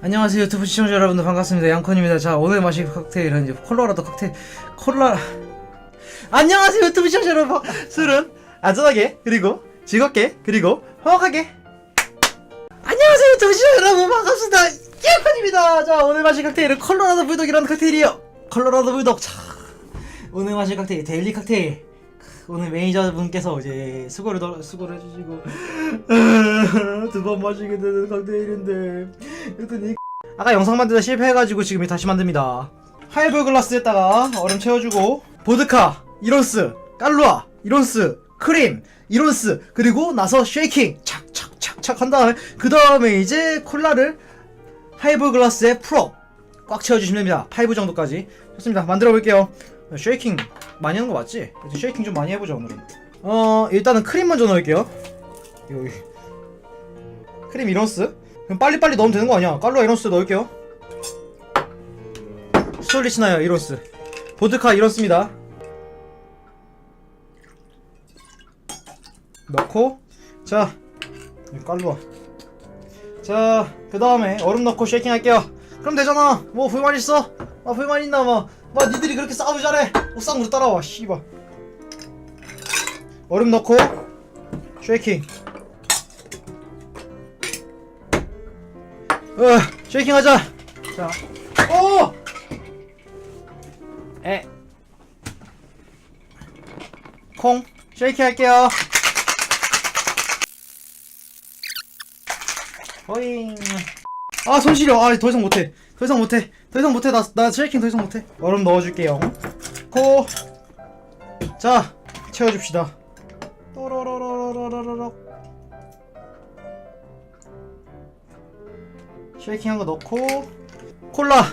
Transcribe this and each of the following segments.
안녕하세요 유튜브 시청자 여러분들 반갑습니다. 양콘입니다. 자 오늘 마실 칵테일은 이제 콜로라도 칵테일 콜라. 안녕하세요 유튜브 시청자 여러분. 술은 안전하게 그리고 즐겁게 그리고 화목하게. 안녕하세요 유튜브 시청자 여러분. 반갑습니다. 양콘입니다. 자 오늘 마실 칵테일은 콜로라도 불독이라는 칵테일이요. 콜로라도 불독. 자 오늘 마실 칵테일 데일리 칵테일. 오늘 매니저분께서 이제 수고를 더, 수고를 해주시고 두 번 마시게 되는 칵테일인데 그랬더니 아까 영상 만들다 실패해가지고 지금 다시 만듭니다. 하이볼 글라스 에다가 얼음 채워주고 보드카 이론스 깔루아 이론스 크림 이론스 그리고 나서 쉐이킹 착착착착 한 다음에 그 다음에 이제 콜라를 하이볼 글라스에 풀어 꽉 채워주시면 됩니다. 8부 정도까지. 좋습니다. 만들어 볼게요. 쉐이킹 많이 하는 거 맞지? 쉐이킹 좀 많이 해보자 오늘은. 어 일단은 크림 먼저 넣을게요. 여기. 크림 이런스 그럼 빨리빨리 넣으면 되는 거 아니야? 깔루아 이런스 넣을게요. 스톨리치나요 이런스. 보드카 이런스입니다. 넣고 자 여기 깔루아. 자그 다음에 얼음 넣고 쉐이킹 할게요. 그럼 되잖아. 뭐 불만 있어? 아 불만 있나 뭐. 막 니들이 그렇게 싸우기 잘해. 어, 쌍으로 따라와 씨발. 얼음 넣고 쉐이킹 어 쉐이킹 하자. 자. 오! 에. 콩 쉐이킹 할게요. 호잉. 아 손 시려. 아 더 이상 못해. 더 이상 못해. 더 이상 못해. 나, 나 쉐이킹 더 이상 못해. 얼음 넣어줄게요. 코 자 채워줍시다. 또로로로로로로로 쉐이킹 한 거 넣고 콜라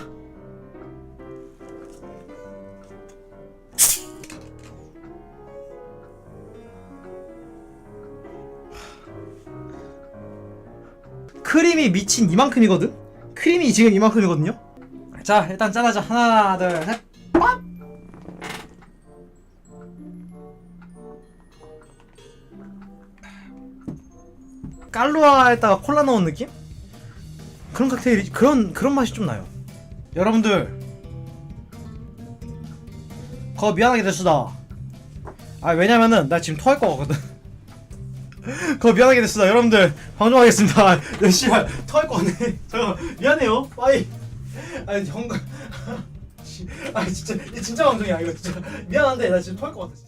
크림이 미친 이만큼이거든? 크림이 지금 이만큼이거든요? 자 일단 짠하자 하나 둘셋 ปั๊! 깔루아에다가 콜라 넣은 느낌? 그런 칵테일이 그런 그런 맛이 좀 나요 여러분들 거 미안하게 됐수다 아 왜냐면은 나 지금 토할 거거든 그거 미안하게 됐습니다. 여러분들 방송하겠습니다. 야, 씨발 토할 거 같네. 잠깐 미안해요. 빠이. 아니 정. 아 진짜 이 진짜 방송이야 이거 진짜 미안한데 나 지금 토할 거 같아 진짜.